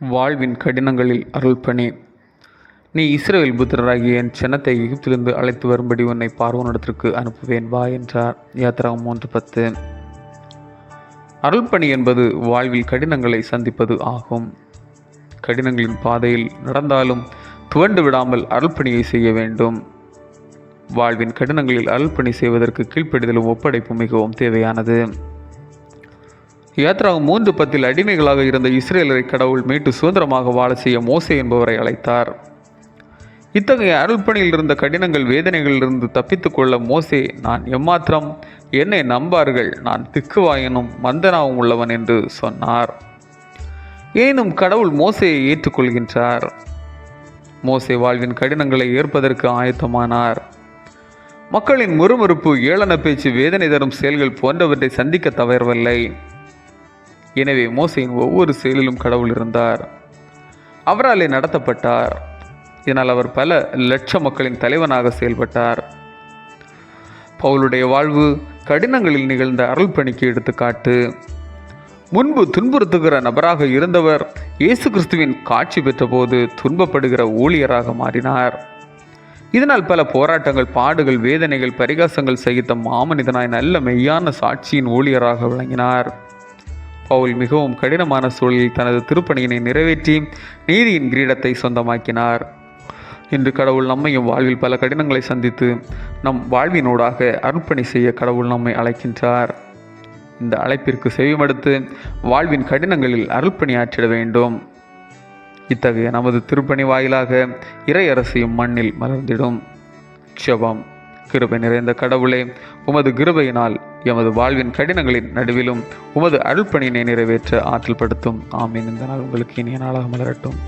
வாழ்வின் கடினங்களில் அருள்பணி நீ இஸ்ரவேல் புத்திரராகிய என் சின்னத்தை எகிப்திலிருந்து அழைத்து வரும்படி உன்னை பார்வனிடத்திற்கு அனுப்புவேன் வா என்றார். யாத்திராகம் மூன்று பத்து. அருள்பணி என்பது வாழ்வில் கடினங்களை சந்திப்பது ஆகும். கடினங்களின் பாதையில் நடந்தாலும் துவண்டு விடாமல் அருள்பணியை செய்ய வேண்டும். வாழ்வின் கடினங்களில் அருள்பணி செய்வதற்கு கீழ்ப்படிதலும் ஒப்படைப்பும் மிகவும் தேவையானது. யாத்ராவும் மூன்று பத்தில் அடிமைகளாக இருந்த இஸ்ரேலரை கடவுள் மீட்டு சுதந்திரமாக வாழ செய்ய மோசே என்பவரை அழைத்தார். இத்தகைய அருள்பணியில் இருந்த கடினங்கள் வேதனைகளிலிருந்து தப்பித்து கொள்ள மோசே நான் எம்மாத்திரம் என்னை நம்பார்கள் நான் திக்குவாயனும் மந்தனாவும் உள்ளவன் என்று சொன்னார். எனினும் கடவுள் மோசையை ஏற்றுக்கொள்கின்றார். மோசே வாழ்வின் கடினங்களை ஏற்பதற்கு ஆயத்தமானார். மக்களின் முறுமுறுப்பு ஏளன பேச்சு வேதனை தரும் செயல்கள் போன்றவற்றை சந்திக்க தவறவில்லை. எனவே மோசையின் ஒவ்வொரு செயலிலும் கடவுள் இருந்தார். அவராலே நடத்தப்பட்டார். இதனால் அவர் பல லட்ச மக்களின் தலைவனாக செயல்பட்டார். பவுலுடைய வாழ்வு கடினங்களில் நிகழ்ந்த அருள் பணிக்கு எடுத்துக்காட்டு. முன்பு துன்புறுத்துகிற நபராக இருந்தவர் இயேசு கிறிஸ்துவின் காட்சி பெற்றபோது துன்பப்படுகிற ஊழியராக மாறினார். இதனால் பல போராட்டங்கள் பாடுகள் வேதனைகள் பரிகாசங்கள் சகித்த மாமனிதனாய் நல்ல மெய்யான சாட்சியின் ஊழியராக விளங்கினார். பவுல் மிகவும் கடினமான சூழலில் தனது திருப்பணியினை நிறைவேற்றி நீதியின் கிரீடத்தை சொந்தமாக்கினார். இன்று கடவுள் நம்மையும் வாழ்வில் பல கடினங்களை சந்தித்து நம் வாழ்வினூடாக அர்ப்பணி செய்ய கடவுள் நம்மை அழைக்கின்றார். இந்த அழைப்பிற்கு செவிமடுத்து வாழ்வின் கடினங்களில் அருள்பணியாற்றிட வேண்டும். இத்தகைய நமது திருப்பணி வாயிலாக இறை அரசியும் மண்ணில் மலர்ந்திடும். க்ஷபம். கிருபை நிறைந்த கடவுளே உமது கிருபையினால் எமது வாழ்வின் கடினங்களின் நடுவிலும் உமது அருள்பணியினை நிறைவேற்ற ஆற்றல் படுத்தும் ஆமீன். இந்த நாள் உங்களுக்கு இனிய நாளாக மலரட்டும்.